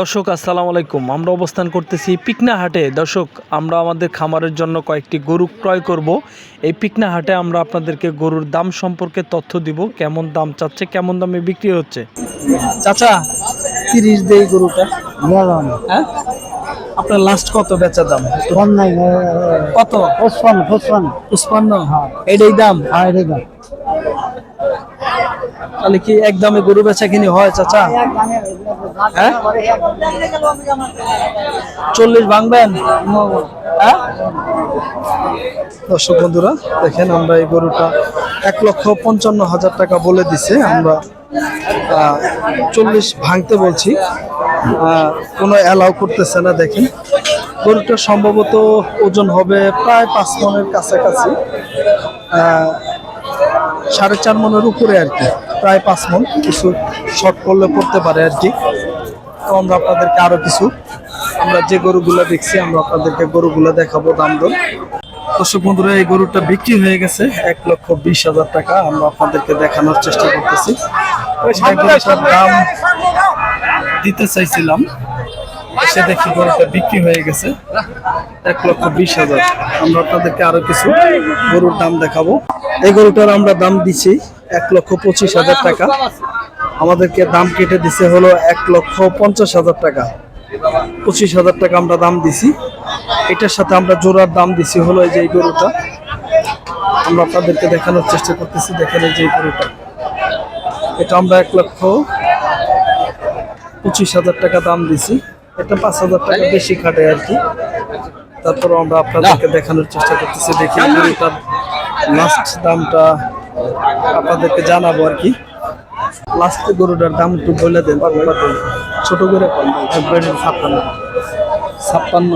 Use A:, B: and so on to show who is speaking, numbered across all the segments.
A: দর্শক আসসালামু আলাইকুম। আমরা অবস্থান করতেছি পিকনা হাটে। দর্শক আমরা আমাদের খামারের জন্য কয়েকটি গরু ক্রয় করব। এই পিকনা হাটে আমরা আপনাদেরকে গরুর দাম সম্পর্কে তথ্য দিব কেমন দাম চাচ্ছে কেমন দামে বিক্রি হচ্ছে। চাচা তিরিশ দেই গরুটা। হ্যাঁ? আপনার লাস্ট কত বেচা দাম? কত?
B: পঁচপান্ন পঁচপান্ন।
A: পুষ্পান্ন এটাই দাম?
B: হ্যাঁ এটাই দাম।
A: তাহলে কি এক দামে গরু বেচা কিনি হয়, চাচা? হ্যাঁ? চল্লিশ ভাঙবেন? হ্যাঁ? দর্শক বন্ধুরা, দেখেন আমরা এই গরুটা এক লক্ষ পঞ্চান্ন হাজার টাকা বলে দিছে। আমরা চল্লিশ ভাঙতে বলছি। কোনো অ্যালাউ করতেছে না, দেখেন। গরুটা সম্ভবত ওজন হবে প্রায় পাঁচ মনের কাছাকাছি। সাড়ে চার মনের উপরে আর কি। প্রায় পাঁচ মন কিছু শর্ট করলে পড়তে পারে আর কি। তো আমরা আপনাদেরকে আরও কিছু আমরা যে গরুগুলো দেখছি আমরা আপনাদেরকে গরুগুলো দেখাবো দাম দর। দর্শক বন্ধুরা এই গরুটা বিক্রি হয়ে গেছে এক লক্ষ বিশ হাজার টাকা। আমরা আপনাদেরকে দেখানোর চেষ্টা করতেছি। দাম দিতে চাইছিলাম। এসে দেখি গরুটা বিক্রি হয়ে গেছে এক লক্ষ বিশ হাজার। আমরা আপনাদেরকে আরও কিছু গরুর দাম দেখাবো। এই গরুটার আমরা দাম দিছি এক লক্ষ পঁচিশ হাজার টাকা। আমাদেরকে দাম কেটে দিছে হলো এক লক্ষ পঞ্চাশ হাজার টাকা। পঁচিশ হাজার টাকা আমরা দাম দিছি। এটার সাথে আমরা জোড়ার দাম দিছি হলো এই যে এই গরুটা। আমরা আপনাদেরকে দেখানোর চেষ্টা করতেছি, দেখেন এই যে এই গরুটা। এটা আমরা এক লক্ষ পঁচিশ হাজার টাকা দাম দিছি। এটা পাঁচ হাজার টাকা বেশি খাটে আর কি। তারপর আমরা আপনাদেরকে দেখানোর চেষ্টা করতেছি, দেখি গরুটার লাস্ট দামটা আপনাদেরকে জানাব আর কি। লাস্ট গরুটার দাম একটু বলে দেন? ছোট করে একবার ছাপ্পান্ন। ছাপ্পান্ন?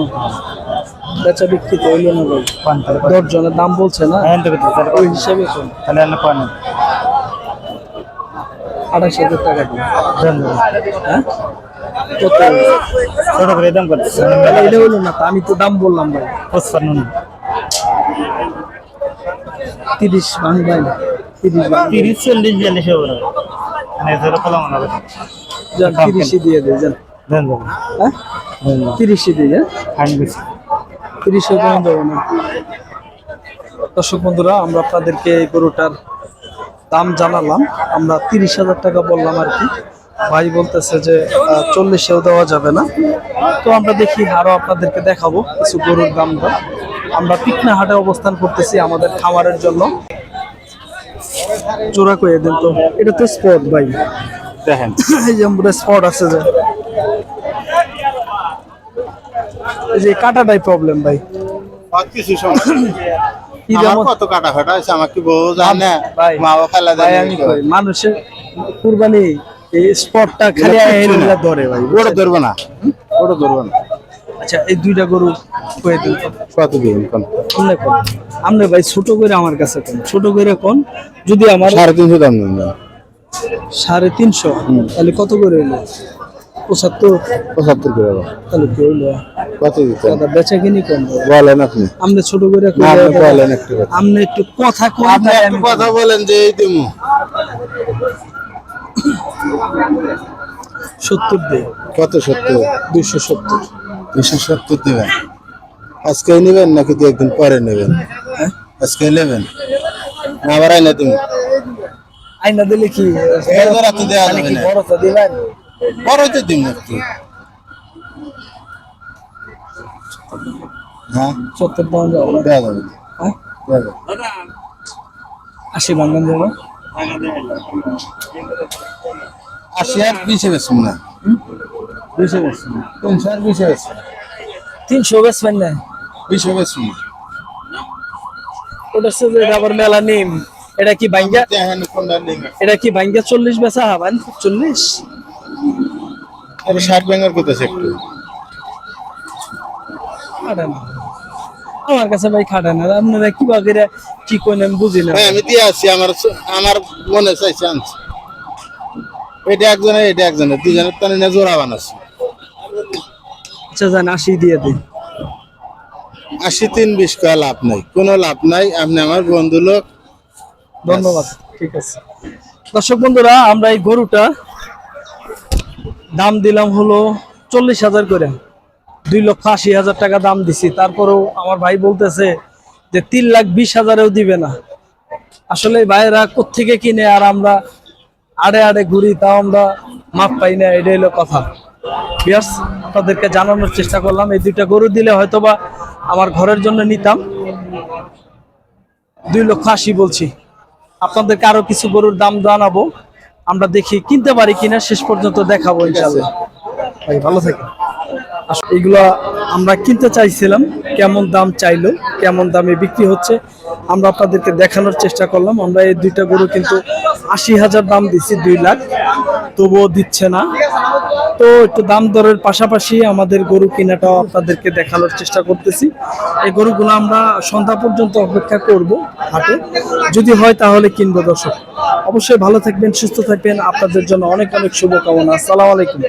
A: বেচা বিক্রি তো হইল না ভাই। দশ জনের দাম বলছে না? ওই হিসাবে
B: তাহলে পান
A: আঠাশ হাজার টাকা দিন হ্যাঁ? কত?
B: ছোট করে দাম করতে
A: এটা হইল না আমি তো দাম বললাম ভাই।
B: পঁচপান্ন
A: তিরিশ তিরিশ
B: তিরিশ চল্লিশ বিয়াল্লিশ হবে না মানে
A: যান তিরিশই দিয়ে দেয় যান। হ্যাঁ? তিরিশই দিয়ে হ্যাঁ তিরিশে কম যাব না? দর্শক বন্ধুরা আমরা আপনাদেরকে এই গরুটার দাম জানালাম। আমরা তিরিশ হাজার টাকা বললাম আর কি। ভাই বলতেছে যে চল্লিশেও দেওয়া যাবে না। তো আমরা দেখি আরও আপনাদেরকে দেখাবো কিছু গরুর দাম দর। আমরা পিকনা হাটে অবস্থান করতেছি আমাদের খামারের জন্য। চোরা কয়ে দেন তো? এটা তো স্পট ভাই।
B: দেখেন।
A: এই যে আমরা স্পট আছে যে। এই যে কাটাটাই প্রবলেম ভাই।
C: কিছু সমস্যা।
A: কি
C: আমার
A: যেমন
C: কত কাটা ফাটা হয়েছে আমার কি বউ জানে?
A: ভাই
C: মা
A: ভাই
C: দেয়
A: আমি কই মানুষের কুরবানি এই স্পটটা খালি। ধরে ভাই
C: ওটা ধরবো না। ওটা ধরবো না।
A: আচ্ছা এই দুইটা গরু কয়ে দিন
C: কত দিন কোন?
A: আমনে কোন? আমনে ভাই ছোট করে আমার কাছে কোন? ছোট করে কোন? যদি আমার
C: সাড়ে তিনশো দাম
A: সাড়ে তিনশো? তাহলে কত করে হইল? পঁচাত্তর?
C: পঁচাত্তর করে
A: তাহলে কি হইল?
C: কত দিতে?
A: বেচা কিনি কম
C: বলেন আপনি।
A: আমনে ছোট করে
C: বলেন একটু কথা।
A: আমনে একটু কথা কই
C: আপনি
A: তাই
C: একটু
A: আমি
C: কথা বলেন যে এই দিমু।
A: সত্তর
C: কত সত্তর?
A: দুইশো সত্তর।
C: দুশো সত্তর দেবেন? আজকে নেবেন নাকি দু একদিন পরে নেবেন? আজকে নেবেন? না আবার আইনা তুমি
A: আইনা দিলে কি?
C: এই তো দেওয়া যাবে না।
A: দিবেন?
C: পরে তো দিন একটু হ্যাঁ?
A: সত্তর না
C: দেওয়া যাবে।
A: হ্যাঁ? আশি ভাঙান যাব
C: আশি আর বিশে বেশি না। বিশে বেশি তিনশো আর বিশে বেশি
A: তিনশো বেচবেন না?
C: বিশে বেশি
A: ওটা হচ্ছে আবার মেলা নিম। এটা কি
C: কোনটা নেই
A: এটা কি ভাঙ্গা চল্লিশ বেচা? হবেন চল্লিশ।
C: আর ষাট ব্যাঙ্গার করতেছে একটু।
A: আমার কাছে ভাই খাটে না। আপনারা কি বা কি আমি বুঝি না।
C: আমি দিয়ে আসছি। আমার আমার মনে চাইছে আনছি। এটা একজনের এটা একজনের। দুজনের তানে না জোড়া বানাচ্ছি।
A: আচ্ছা আশি দিয়ে দিন
C: আশি তিন বিশ কয়া লাভ নাই কোনো লাভ নাই। আপনি আমার বন্ধু লোক।
A: ধন্যবাদ ঠিক আছে। দর্শক বন্ধুরা আমরা এই গরুটা দাম দিলাম হলো চল্লিশ হাজার করে। দুই লক্ষ আশি হাজার টাকা দাম দিছি। তারপরেও আমার ভাই বলতেছে যে তিন লাখ বিশ হাজারেও দিবে না। আসলে ভাইয়েরা কোত্থেকে কিনে আর আমরা আড়ে আড়ে ঘুরি তাও আমরা মাপ পাই না এটাই হলো কথা। বিয়ার্স আপনাদেরকে জানানোর চেষ্টা করলাম। এই দুইটা গরু দিলে হয়তোবা আমার ঘরের জন্য নিতাম। দুই লক্ষ আশি বলছি। আপনাদেরকে আরও কিছু গরুর দাম জানাব। আমরা দেখি কিনতে পারি কিনা শেষ পর্যন্ত দেখাবো ইনশাল্লাহ ভাই ভালো আস- এগুলো আমরা কিনতে চাইছিলাম কেমন দাম চাইলো কেমন দামে বিক্রি হচ্ছে আমরা আপনাদেরকে দেখানোর চেষ্টা করলাম। আমরা এই দুইটা গরু কিন্তু আশি হাজার দাম দিচ্ছি দুই লাখ। তবুও দিচ্ছে না। তো একটু দাম দরের পাশাপাশি আমাদের গরু কেনাটাও আপনাদেরকে দেখানোর চেষ্টা করতেছি। এই গরুগুলো আমরা সন্ধ্যা পর্যন্ত অপেক্ষা করব হাটে। যদি হয় তাহলে কিনবো দর্শক। অবশ্যই ভালো থাকবেন, সুস্থ থাকবেন। আপনাদের জন্য অনেক অনেক শুভকামনা। আসসালামু আলাইকুম।